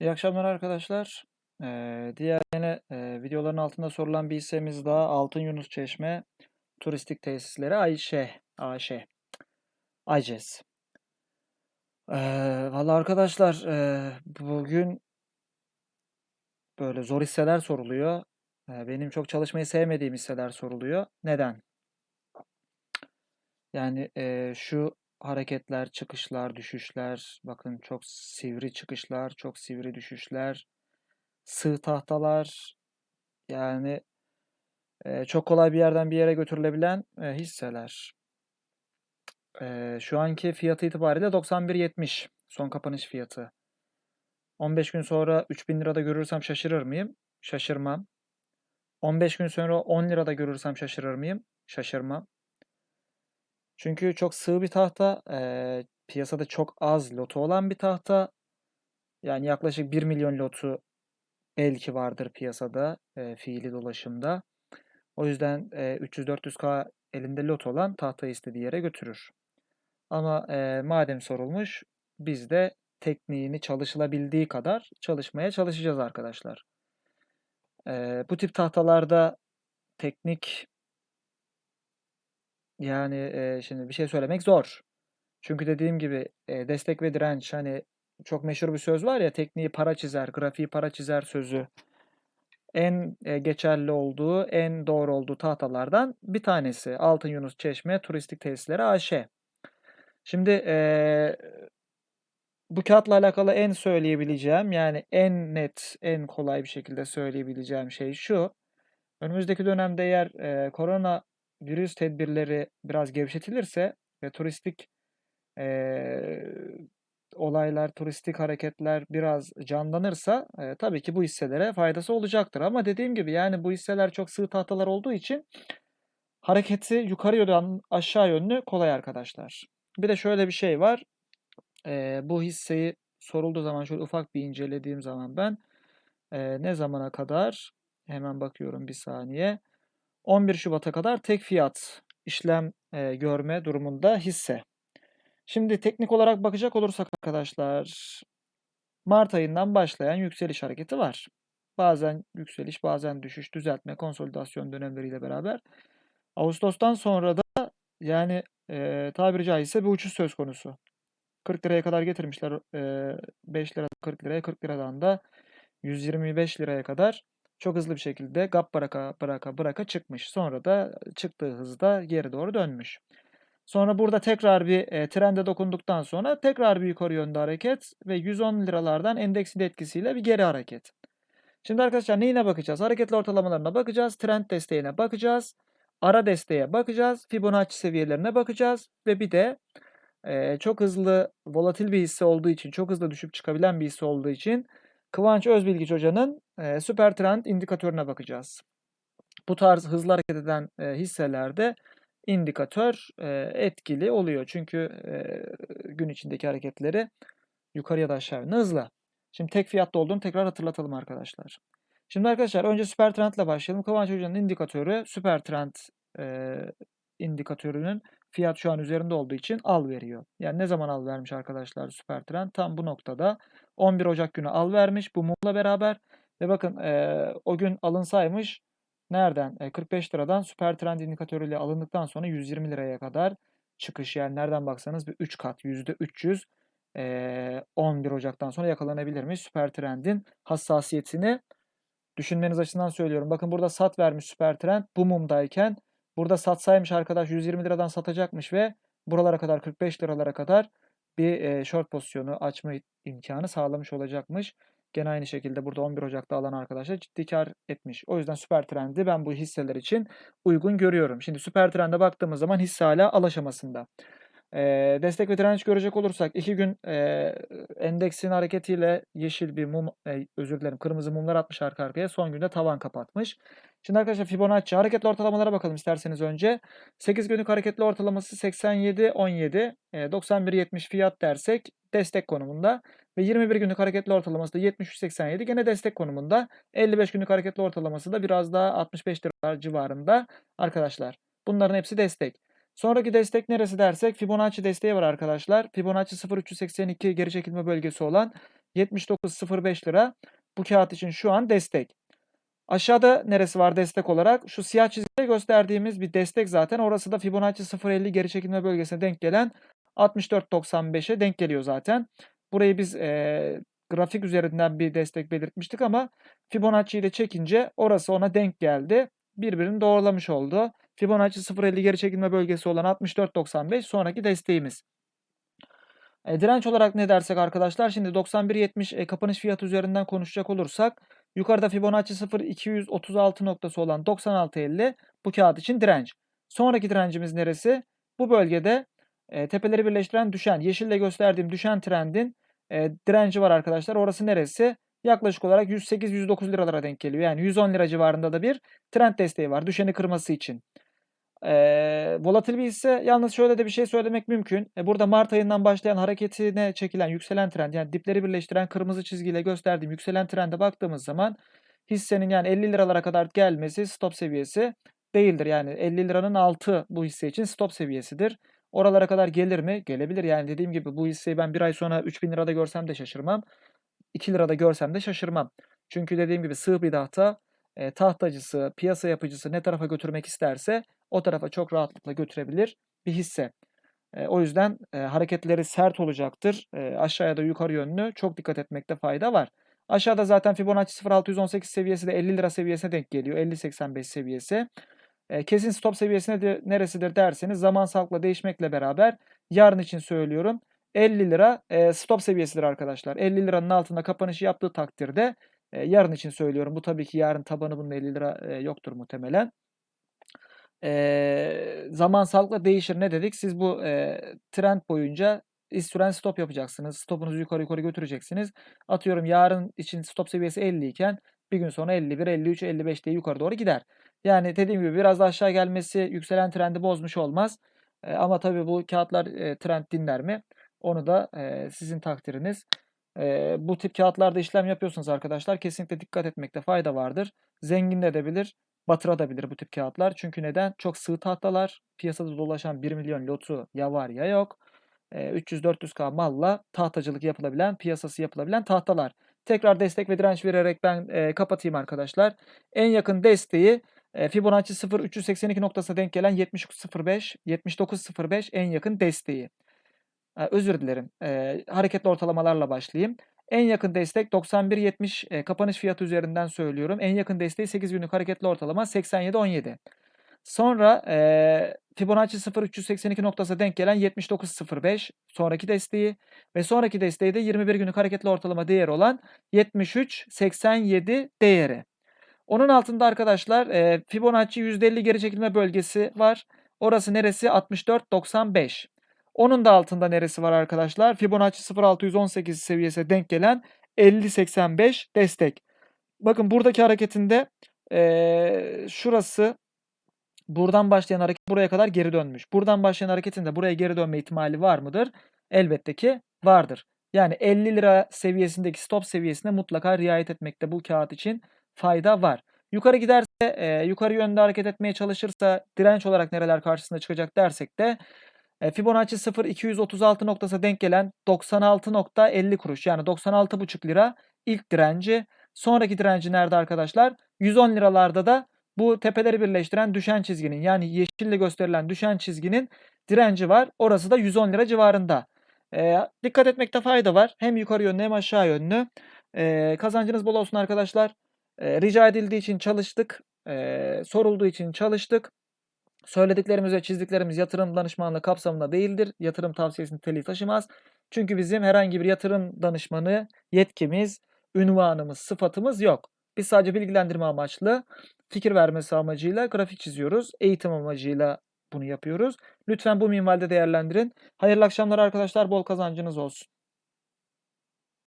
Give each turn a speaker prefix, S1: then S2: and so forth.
S1: İyi akşamlar arkadaşlar. Ee, diğer yine e, videoların altında sorulan bir hissemiz daha Altın Yunus Çeşme Turistik Tesisleri Ayşe, AŞ, ACES. Ee, Valla arkadaşlar e, bugün böyle zor hisseler soruluyor. Ee, benim çok çalışmayı sevmediğim hisseler soruluyor. Neden? Yani e, şu hareketler, çıkışlar, düşüşler, bakın çok sivri çıkışlar, çok sivri düşüşler, sığ tahtalar, yani e, çok kolay bir yerden bir yere götürülebilen e, hisseler. E, şu anki fiyatı itibariyle 91.70 son kapanış fiyatı. 15 gün sonra 3000 lirada görürsem şaşırır mıyım? Şaşırmam. 15 gün sonra 10 lirada görürsem şaşırır mıyım? Şaşırmam. Çünkü çok sığ bir tahta, e, piyasada çok az lotu olan bir tahta. Yani yaklaşık 1 milyon lotu belki vardır piyasada, e, fiili dolaşımda. O yüzden e, 300-400K elinde lot olan tahtayı istediği yere götürür. Ama e, madem sorulmuş biz de tekniğini çalışılabildiği kadar çalışmaya çalışacağız arkadaşlar. E, bu tip tahtalarda teknik yani e, şimdi bir şey söylemek zor. Çünkü dediğim gibi e, destek ve direnç hani çok meşhur bir söz var ya tekniği para çizer, grafiği para çizer sözü. En e, geçerli olduğu, en doğru olduğu tahtalardan bir tanesi. Altın Yunus Çeşme Turistik Tesisleri AŞ. Şimdi e, bu kağıtla alakalı en söyleyebileceğim yani en net, en kolay bir şekilde söyleyebileceğim şey şu. Önümüzdeki dönemde eğer e, korona virüs tedbirleri biraz gevşetilirse ve turistik e, olaylar, turistik hareketler biraz canlanırsa e, tabii ki bu hisselere faydası olacaktır. Ama dediğim gibi yani bu hisseler çok sığ tahtalar olduğu için hareketi yukarı yönlü aşağı yönlü kolay arkadaşlar. Bir de şöyle bir şey var. E, bu hisseyi sorulduğu zaman şöyle ufak bir incelediğim zaman ben e, ne zamana kadar hemen bakıyorum bir saniye. 11 Şubat'a kadar tek fiyat işlem e, görme durumunda hisse. Şimdi teknik olarak bakacak olursak arkadaşlar Mart ayından başlayan yükseliş hareketi var. Bazen yükseliş, bazen düşüş, düzeltme, konsolidasyon dönemleriyle beraber. Ağustos'tan sonra da yani e, tabiri caizse bir uçuş söz konusu. 40 liraya kadar getirmişler. E, 5 lira 40 liraya, 40 liradan da 125 liraya kadar çok hızlı bir şekilde gap bıraka bıraka bıraka çıkmış. Sonra da çıktığı hızda geri doğru dönmüş. Sonra burada tekrar bir e, trende dokunduktan sonra tekrar bir yukarı yönde hareket ve 110 liralardan endeksin etkisiyle bir geri hareket. Şimdi arkadaşlar neyine bakacağız? Hareketli ortalamalarına bakacağız. Trend desteğine bakacağız. Ara desteğe bakacağız. Fibonacci seviyelerine bakacağız. Ve bir de e, çok hızlı volatil bir hisse olduğu için, çok hızlı düşüp çıkabilen bir hisse olduğu için Kıvanç Özbilgiç Hoca'nın e, süper trend indikatörüne bakacağız. Bu tarz hızlı hareket eden e, hisselerde indikatör e, etkili oluyor. Çünkü e, gün içindeki hareketleri yukarı ya da aşağı yönlü hızlı. Şimdi tek fiyatta olduğunu tekrar hatırlatalım arkadaşlar. Şimdi arkadaşlar önce süper trend ile başlayalım. Kıvanç Hoca'nın indikatörü süper trend e, indikatörünün fiyat şu an üzerinde olduğu için al veriyor. Yani ne zaman al vermiş arkadaşlar süper trend? Tam bu noktada 11 Ocak günü al vermiş bu mumla beraber. Ve bakın e, o gün alınsaymış nereden? E, 45 liradan süper trend indikatörüyle alındıktan sonra 120 liraya kadar çıkış. Yani nereden baksanız bir 3 kat %300 e, 11 Ocak'tan sonra yakalanabilir mi? Süper trendin hassasiyetini düşünmeniz açısından söylüyorum. Bakın burada sat vermiş süper trend bu mumdayken burada satsaymış arkadaş 120 liradan satacakmış ve buralara kadar 45 liralara kadar bir e, short pozisyonu açma imkanı sağlamış olacakmış. Gene aynı şekilde burada 11 Ocak'ta alan arkadaşlar ciddi kar etmiş. O yüzden süper trendi ben bu hisseler için uygun görüyorum. Şimdi süper trende baktığımız zaman hisse hala al aşamasında. E, destek ve direnç görecek olursak iki gün e, endeksin hareketiyle yeşil bir mum, e, özür dilerim kırmızı mumlar atmış arka arkaya. Son günde tavan kapatmış. Şimdi arkadaşlar Fibonacci hareketli ortalamalara bakalım isterseniz önce. 8 günlük hareketli ortalaması 87.17, e, 91.70 fiyat dersek destek konumunda. Ve 21 günlük hareketli ortalaması da 73.87 gene destek konumunda. 55 günlük hareketli ortalaması da biraz daha 65 liralar civarında arkadaşlar. Bunların hepsi destek. Sonraki destek neresi dersek Fibonacci desteği var arkadaşlar. Fibonacci 0382 geri çekilme bölgesi olan 79.05 lira bu kağıt için şu an destek. Aşağıda neresi var destek olarak? Şu siyah çizgiyle gösterdiğimiz bir destek zaten. Orası da Fibonacci 0.50 geri çekilme bölgesine denk gelen 64.95'e denk geliyor zaten. Burayı biz e, grafik üzerinden bir destek belirtmiştik ama Fibonacci'yi de çekince orası ona denk geldi. Birbirini doğrulamış oldu. Fibonacci 0.50 geri çekilme bölgesi olan 64.95 sonraki desteğimiz. E, direnç olarak ne dersek arkadaşlar? Şimdi 91.70 e, kapanış fiyatı üzerinden konuşacak olursak yukarıda Fibonacci 0 236 noktası olan 96.50 bu kağıt için direnç. Sonraki direncimiz neresi? Bu bölgede e, tepeleri birleştiren düşen, yeşille gösterdiğim düşen trendin e, direnci var arkadaşlar. Orası neresi? Yaklaşık olarak 108-109 liralara denk geliyor. Yani 110 lira civarında da bir trend desteği var düşeni kırması için. E, volatil bir hisse yalnız şöyle de bir şey söylemek mümkün. E, burada Mart ayından başlayan hareketine çekilen yükselen trend yani dipleri birleştiren kırmızı çizgiyle gösterdiğim yükselen trende baktığımız zaman hissenin yani 50 liralara kadar gelmesi stop seviyesi değildir. Yani 50 liranın altı bu hisse için stop seviyesidir. Oralara kadar gelir mi? Gelebilir. Yani dediğim gibi bu hisseyi ben bir ay sonra 3000 lirada görsem de şaşırmam. 2 lirada görsem de şaşırmam. Çünkü dediğim gibi sığ bir dahta e, tahtacısı, piyasa yapıcısı ne tarafa götürmek isterse o tarafa çok rahatlıkla götürebilir bir hisse. E, o yüzden e, hareketleri sert olacaktır. E, aşağıya da yukarı yönlü çok dikkat etmekte fayda var. Aşağıda zaten Fibonacci 0618 seviyesi de 50 lira seviyesine denk geliyor. 50.85 seviyesi. Kesin stop seviyesine de neresidir derseniz zaman sağlıkla değişmekle beraber yarın için söylüyorum. 50 lira e, stop seviyesidir arkadaşlar. 50 liranın altında kapanışı yaptığı takdirde e, yarın için söylüyorum. Bu tabii ki yarın tabanı bunun 50 lira e, yoktur muhtemelen. E, zaman sağlıkla değişir. Ne dedik? Siz bu e, trend boyunca süren stop yapacaksınız. Stopunuzu yukarı yukarı götüreceksiniz. Atıyorum yarın için stop seviyesi 50 iken bir gün sonra 51, 53, 55 diye yukarı doğru gider. Yani dediğim gibi biraz da aşağı gelmesi yükselen trendi bozmuş olmaz. E, ama tabii bu kağıtlar e, trend dinler mi? Onu da e, sizin takdiriniz. E, bu tip kağıtlarda işlem yapıyorsunuz arkadaşlar. Kesinlikle dikkat etmekte fayda vardır. Zengin edebilir, batırabilir bu tip kağıtlar. Çünkü neden? Çok sığ tahtalar. Piyasada dolaşan 1 milyon lotu ya var ya yok. 300-400k malla tahtacılık yapılabilen, piyasası yapılabilen tahtalar. Tekrar destek ve direnç vererek ben e, kapatayım arkadaşlar. En yakın desteği e, Fibonacci 0 382 noktasına denk gelen 70.05, 79.05 en yakın desteği. E, özür dilerim. E, hareketli ortalamalarla başlayayım. En yakın destek 91.70 e, kapanış fiyatı üzerinden söylüyorum. En yakın desteği 8 günlük hareketli ortalama 87.17. Sonra e, Fibonacci 0 382 noktasına denk gelen 79.05 sonraki desteği ve sonraki desteği de 21 günlük hareketli ortalama değeri olan 73.87 değeri. Onun altında arkadaşlar e, Fibonacci %50 geri çekilme bölgesi var. Orası neresi? 64.95. Onun da altında neresi var arkadaşlar? Fibonacci 0618 seviyesine denk gelen 50.85 destek. Bakın buradaki hareketinde e, şurası buradan başlayan hareket buraya kadar geri dönmüş. Buradan başlayan hareketin de buraya geri dönme ihtimali var mıdır? Elbette ki vardır. Yani 50 lira seviyesindeki stop seviyesine mutlaka riayet etmekte bu kağıt için fayda var. Yukarı giderse, e, yukarı yönde hareket etmeye çalışırsa direnç olarak nereler karşısına çıkacak dersek de e, Fibonacci 0 236 noktası denk gelen 96.50 kuruş yani 96,5 lira ilk direnci. Sonraki direnci nerede arkadaşlar? 110 liralarda da bu tepeleri birleştiren düşen çizginin yani yeşille gösterilen düşen çizginin direnci var. Orası da 110 lira civarında. E, dikkat etmekte fayda var. Hem yukarı yönlü hem aşağı yönlü. E, kazancınız bol olsun arkadaşlar. E, rica edildiği için çalıştık. E, sorulduğu için çalıştık. Söylediklerimiz ve çizdiklerimiz yatırım danışmanlığı kapsamında değildir. Yatırım tavsiyesini niteliği taşımaz. Çünkü bizim herhangi bir yatırım danışmanı yetkimiz, ünvanımız, sıfatımız yok. Biz sadece bilgilendirme amaçlı, fikir vermesi amacıyla grafik çiziyoruz. Eğitim amacıyla bunu yapıyoruz. Lütfen bu minvalde değerlendirin. Hayırlı akşamlar arkadaşlar. Bol kazancınız olsun.